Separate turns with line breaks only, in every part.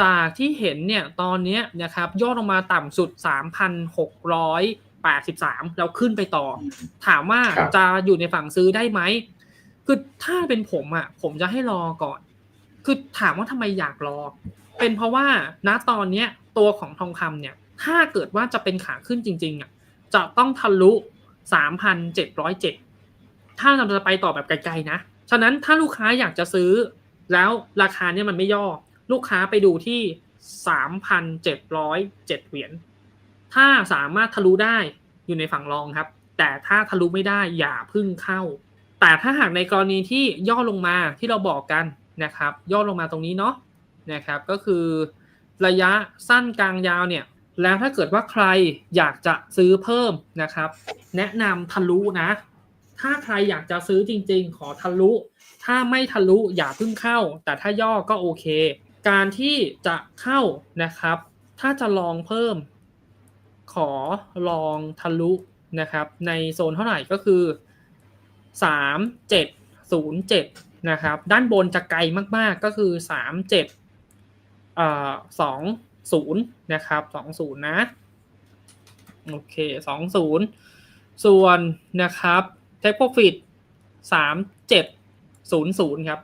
จากที่เห็นเนี่ยตอนเนี้ยนะครับย่อลงมาต่ำสุด 3,683 แล้วขึ้นไปต่อ ถามว่า
ครับ
จะอยู่ในฝั่งซื้อได้ไหมคือถ้าเป็นผมอะ ผมจะให้รอก่อน คือถามว่าทำไมอยากรอ เป็นเพราะว่าณตอนเนี้ยตัวของทองคำเนี่ย ถ้าเกิดว่าจะเป็นขาขึ้นจริง ๆอะจะต้องทะลุ 3,707 ถ้าเราจะไปต่อแบบไกลๆนะ ฉะนั้นถ้าลูกค้าอยากจะซื้อแล้วราคาเนี่ยมันไม่ย่อ ลูกค้าไปดูที่ 3,707 เหรียญ ถ้าสามารถทะลุได้อยู่ในฝั่งรองครับ แต่ถ้าทะลุไม่ได้อย่าพึ่งเข้า แต่ถ้าหากในกรณีที่ย่อลงมาที่เราบอกกันนะครับ ย่อลงมาตรงนี้เนาะนะครับ ก็คือระยะสั้นกลางยาวเนี่ย แล้วถ้าเกิดว่าใครอยากจะซื้อเพิ่มนะครับ แนะนำทะลุนะ ถ้าใครอยากจะซื้อจริง ๆ ขอทะลุ ถ้าไม่ทะลุอย่าพิ่งเข้า แต่ถ้าย่อก็โอเค การที่จะเข้านะครับ ถ้าจะลองเพิ่ม ขอลองทะลุนะครับ ในโซนเท่าไหร่ก็คือสามเจ็ดศูนย์เจ็ดนะครับ ด้านบนจะไกลมากๆก็คือสามเจ็ดเอ่อสองศูนย์นะครับสองศูนย์นะ โอเคสองศูนย์ส่วนนะครับเทคโปรฟิตสามเจ็ดศูนย์ศูนย์ครับ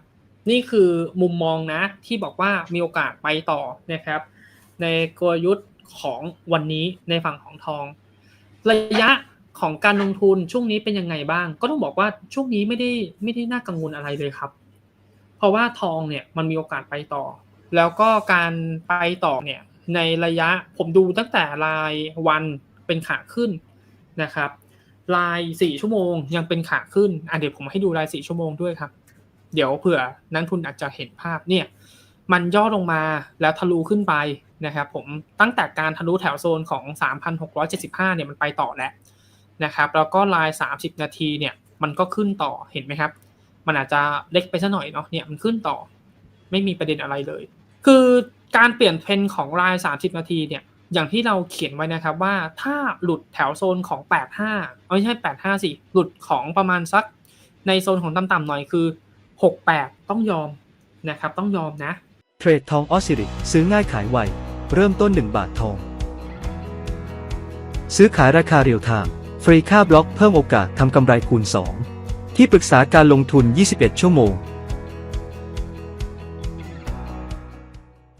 นี่คือมุมมองนะที่บอกว่ามีโอกาสไปต่อนะครับ ในกลยุทธ์ของวันนี้ในฝั่งของทอง ระยะของการลงทุนช่วงนี้เป็นยังไงบ้าง ก็ต้องบอกว่าช่วงนี้ไม่ได้ไม่ได้น่ากังวลอะไรเลยครับ เพราะว่าทองเนี่ยมันมีโอกาสไปต่อ แล้วก็การไปต่อเนี่ยในระยะผมดูตั้งแต่รายวันเป็นขาขึ้นนะครับรายสี่ชั่วโมงยังเป็นขาขึ้นอะเดี๋ยวผมให้ดูรายสี่ชั่วโมงด้วยครับ เดี๋ยวเผื่อนักทุนอาจจะเห็นภาพเนี่ยมันย่อลงมาแล้วทะลุขึ้นไปนะครับผมตั้งแต่การทะลุแถวโซนของ 3,675 เนี่ยมันไปต่อแล้วนะครับแล้วก็ลาย 30 นาทีเนี่ยมันก็ขึ้นต่อเห็นไหมครับ มันอาจจะเล็กไปซะหน่อยเนาะเนี่ยมันขึ้นต่อ ไม่มีประเด็นอะไรเลย คือการเปลี่ยนเทรนของลาย 30 นาทีเนี่ยอย่างที่เราเขียนไว้นะครับว่าถ้าหลุดแถวโซนของ 85เอาไม่ใช่ 85 สิ หลุดของประมาณสักในโซนของต่ำๆหน่อยคือ 68 ต้องยอมนะครับ ต้องยอมนะ
เทรดทองออสซิริซื้อง่ายขายไว เริ่มต้น 1 บาททอง ซื้อขายราคาเรียลไทม์ฟรีค่าบล็อกเพิ่มโอกาสทำกำไรคูณ 2 ที่ปรึกษาการลงทุน 21 ชั่วโมง